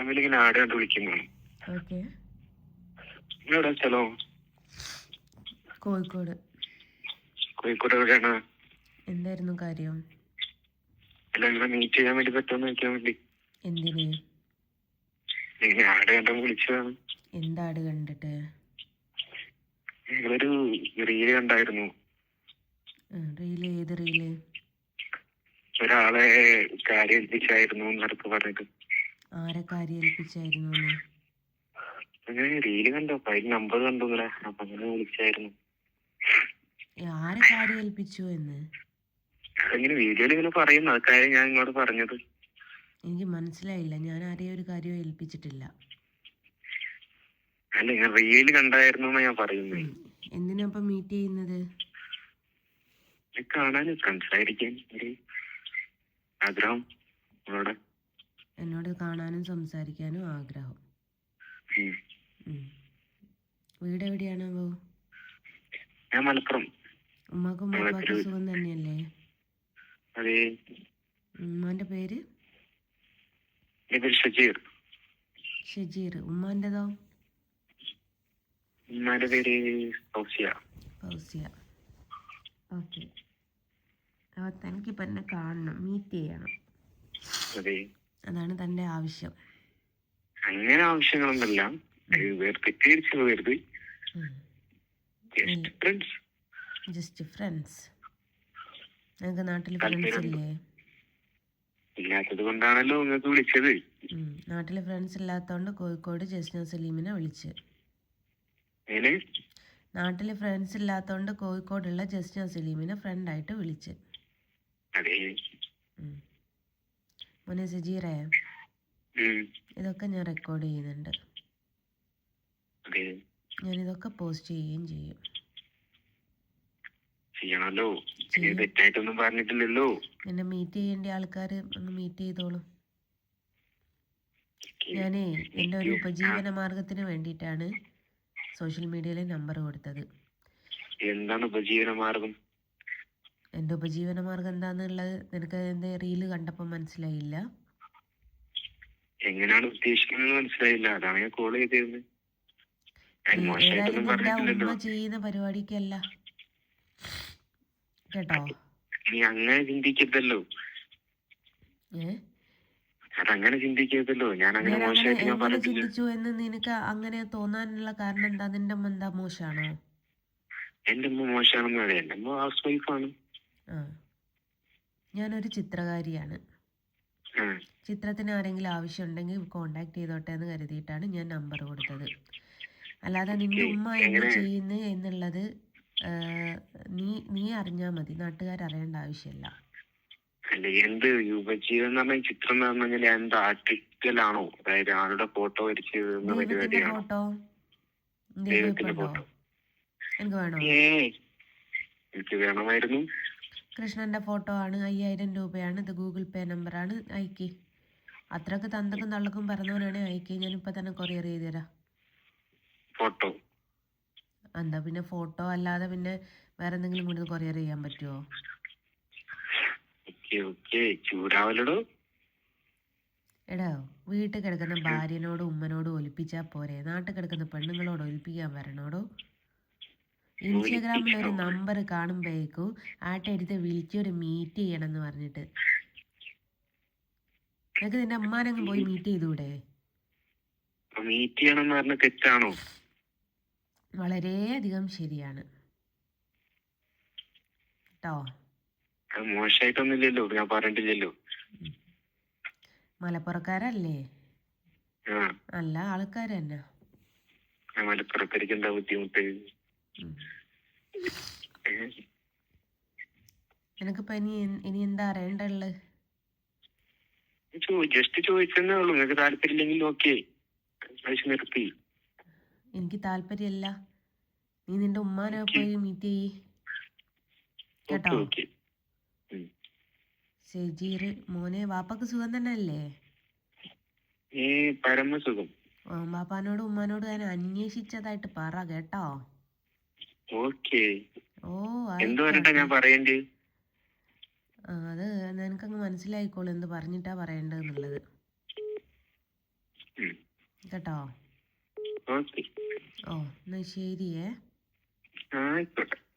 ഇൻസ്റ്റാഗ്രാമിൽ ഇങ്ങനെ ആഡ് കണ്ട് വിളിക്കുന്നതാണ് എവിടെ സ്ഥലോ? കോഴിക്കോട്. കോഴിക്കോട് എവിടെയാണ് എന്തായിരുന്നു കാര്യം? മീറ്റ് ചെയ്യാൻ വേണ്ടി പറ്റുമെന്ന് വേണ്ടി. എന്തിന്? ഇങ്ങനെ ആഡ് കണ്ട വിളിച്ചതാണ്. എന്താട് കണ്ടിട്ട്? നിങ്ങളൊരു റീൽ കണ്ടായിരുന്നു. റീൽ ഏത് റീൽ ഒരാളെ കാര്യം ഏൽപ്പിച്ചായിരുന്നു എന്നൊക്കെ പറഞ്ഞിട്ട്. ആരെ കാര്യം ഏൽപ്പിച്ചായിരുന്നു എന്ന് അങ്ങനെ റീൽ കണ്ടോ നമ്പർ കണ്ടു അപ്പൊ അങ്ങനെ വിളിച്ചായിരുന്നു. ആരെ എന്ന്? വീഡിയോയിൽ ഇങ്ങനെ പറയുന്നു. കാര്യം ഞാൻ ഇങ്ങോട്ട് പറഞ്ഞത്. എനിക്ക് മനസ്സിലായില്ല. ഞാൻ ആരെയും ഒരു കാര്യം ഏൽപ്പിച്ചിട്ടില്ല. അല്ല ഞാൻ റീൽ കണ്ടായിരുന്നു ഞാൻ പറയുന്നത്. എന്തിനാ അപ്പം മീറ്റ് ചെയ്യുന്നത്? കാണാനും സംസാരിക്കാൻ ഒരു ആഗ്രഹം. എന്നോട് കാണാനും സംസാരിക്കാനും ആഗ്രഹം. വീട് എവിടെയാണ് അപ്പോ ഞാൻ മലപ്പുറം. ഉമ്മാക്കും ഉമ്മാക്കും സുഖം തന്നെയല്ലേ? ഉമ്മാന്റെ പേര്? ഷജീർ. ഷജീർ. ഉമ്മാന്റെതോ? ഉമ്മാന്റെ പേര് ഫൗസിയ. ഫൗസിയ. ഓക്കെ. അപ്പോൾ തനിക്കിപ്പോൾ എന്നെ കാണണം. മീറ്റ് ചെയ്യണം. അതെ. അതാണ് തന്റെ ആവശ്യം. അങ്ങനെ ആവശ്യങ്ങളൊന്നുമില്ല. വേറെ തെറ്റിദ്ധരിച്ചു പോകരുത് ജസ്റ്റ് ഫ്രണ്ട്സ് ജസ്റ്റ് ഫ്രണ്ട്സ് നിങ്ങൾക്ക് നാട്ടിൽ ഫ്രണ്ട്സ് ഇല്ലേ? ഇല്ലാത്തത് കൊണ്ടാണല്ലോ നിങ്ങൾക്ക് വിളിച്ചത്. നാട്ടിൽ ഫ്രണ്ട്സ് ഇല്ലാത്തതുകൊണ്ട് കോഴിക്കോട് ജസ്ന സലീമിനെ വിളിച്ച്. നാട്ടിൽ ഫ്രണ്ട്സ് ഇല്ലാത്തതുകൊണ്ട് കോഴിക്കോടുള്ള ജസ്ന സലീമിനെ ഫ്രണ്ട് ആയിട്ട് വിളിച്ച്. അതെ. മോനെ സജീറേ. ഇതൊക്കെ ഞാൻ റെക്കോർഡ് ചെയ്യുന്നുണ്ട്. ഞാൻ ഇതൊക്കെ പോസ്റ്റ് ചെയ്യുകയും ചെയ്യും. ചെയ്യണല്ലോ. തെറ്റായിട്ടൊന്നും പറഞ്ഞിട്ടില്ലല്ലോ. എന്നെ മീറ്റ് ചെയ്യേണ്ട ആൾക്കാർ ഒന്ന് മീറ്റ് ചെയ്തോളൂ. ഞാനേ എന്റെ ഒരു ഉപജീവന മാർഗത്തിന് വേണ്ടിയിട്ടാണ് സോഷ്യൽ മീഡിയയിൽ നമ്പർ കൊടുത്തത്. എന്താണ് ഉപജീവന മാർഗം? എന്റെ ഉപജീവന മാർഗം എന്താണെന്നുള്ളത് നിനക്ക് എന്റെ റീൽ കണ്ടപ്പോൾ മനസ്സിലായില്ല? എങ്ങനെയാണ് ഉദ്ദേശിക്കുന്നത് മനസ്സിലായില്ല. അതാണ് ഞാൻ കോൾ ചെയ്തിരുന്നത് ഏതായാലും നിന്റെ ഉമ്മ ചെയ്യുന്ന പരിപാടിക്കല്ല. കേട്ടോ? നീ അങ്ങനെ ചിന്തിക്കരുതല്ലോ. അതങ്ങനെ ചിന്തിക്കരുതല്ലോ. ഞാൻ അങ്ങനെ മോശമായിട്ട് ഞാൻ പറഞ്ഞിട്ടില്ല. ചിന്തിച്ചു എന്ന് നിനക്ക് അങ്ങനെ തോന്നാനുള്ള കാരണം എന്താ? നിന്റെ അമ്മ എന്താ മോശമാണോ എന്റെ അമ്മ മോശമാണെന്ന് പറയാം. എന്റെ അമ്മ ഹൗസ് വൈഫാണ് ഞാനൊരു ചിത്രകാരിയാണ്. ചിത്രത്തിന് ആരെങ്കിലും ആവശ്യമുണ്ടെങ്കിൽ കോണ്ടാക്ട് ചെയ്തോട്ടെ എന്ന് കരുതിയിട്ടാണ് ഞാൻ നമ്പർ കൊടുത്തത്. അല്ലാതെ നിന്റെ ഉമ്മ എന്ത്? ചെയ്യുന്നു എന്നുള്ളത് നീ നീ അറിഞ്ഞാൽ മതി. നാട്ടുകാർ അറിയേണ്ട ആവശ്യമില്ല. അല്ല എന്ത് എന്ന് പറഞ്ഞ ചിത്രം എന്ന് പറഞ്ഞു കഴിഞ്ഞാൽ എന്ത് ആർട്ടിക്കലാണോ അതായത് ആളുടെ ഫോട്ടോ വരച്ച് എഴുതുന്ന ദൈവത്തിന്റെ പരിപാടിയാണോ? ഫോട്ടോ ദൈവത്തിന്റെ ദൈവപ്പുണ്ടോ ഫോട്ടോ എനിക്ക് വേണോ? ഏ എനിക്ക് വേണമായിരുന്നു. കൃഷ്ണന്റെ ഫോട്ടോ ആണ്. അയ്യായിരം രൂപയാണ്. ഇത് ഗൂഗിൾ പേ നമ്പറാണ് അയക്കി. അത്രയ്ക്ക് തന്തക്കും തള്ളക്കും പറഞ്ഞവനാണ് അയക്കി. ഞാനിപ്പോൾ തന്നെ കൊറിയർ ചെയ്ത് തരാം ഫോട്ടോ എന്താ പിന്നെ ഫോട്ടോ അല്ലാതെ പിന്നെ വേറെ എന്തെങ്കിലും കൂടി കൊറിയർ ചെയ്യാൻ പറ്റുമോ എടാ വീട്ടിൽ കിടക്കുന്ന ഭാര്യനോടും ഉമ്മനോടും ഒലിപ്പിച്ചാൽ പോരെ. നാട്ടിൽ കിടക്കുന്ന പെണ്ണുങ്ങളോട് ഒലിപ്പിക്കാൻ വരണോടോ? ഇൻസ്റ്റാഗ്രാമിൽ ഒരു നമ്പർ കാണുമ്പോഴേക്കും ആട്ടെടുത്ത് വിളിച്ച് ഒരു മീറ്റ് ചെയ്യണം എന്ന് പറഞ്ഞിട്ട്. നിനക്ക് നിന്റെ അമ്മാനങ്ങ് പോയി മീറ്റ് ചെയ്തൂടെ? മീറ്റ് ചെയ്യണം എന്ന് പറഞ്ഞ തെറ്റാണോ? വളരെയധികം ശരിയാണ്. കേട്ടോ മോശമായിട്ടൊന്നുമില്ലല്ലോ ഞാൻ പറഞ്ഞിട്ടില്ലല്ലോ. മലപ്പുറക്കാരല്ലേ? അല്ല നല്ല ആൾക്കാർ തന്നെ. ഞാൻ മലപ്പുറത്തേക്ക് എന്താ ബുദ്ധിമുട്ട്? ഏ? ഇനി ഇനി എന്താ അറിയേണ്ടുള്ളത് ജസ്റ്റ് ചോദിച്ചെന്നേ ഉള്ളൂ. നിങ്ങൾക്ക് താല്പര്യമില്ലെങ്കിൽ ഓക്കെ ആവശ്യം നിർത്തി. എനിക്ക് താല്പര്യമില്ല. നീ നിന്റെ ഉമ്മാനെ പോയി മീറ്റ് ചെയ്യ്. കേട്ടോ? ഷെജീർ മോനെ വാപ്പക്ക് സുഖം തന്നെ അല്ലേ പരമസുഖം. വാപ്പാനോടും ഉമ്മാനോടും ഞാൻ അന്വേഷിച്ചതായിട്ട് പറ കേട്ടോ? ഓക്കെ. എന്ത് പറഞ്ഞിട്ടാ ഞാൻ പറയണ്ടേ? അത് നിനക്കങ്ങ് മനസ്സിലായിക്കോളൂ എന്ത് പറഞ്ഞിട്ടാ പറയേണ്ടതെന്നുള്ളത്. കേട്ടോ? ഓ എന്നാ ശരിയേ. ആയിക്കോട്ടെ.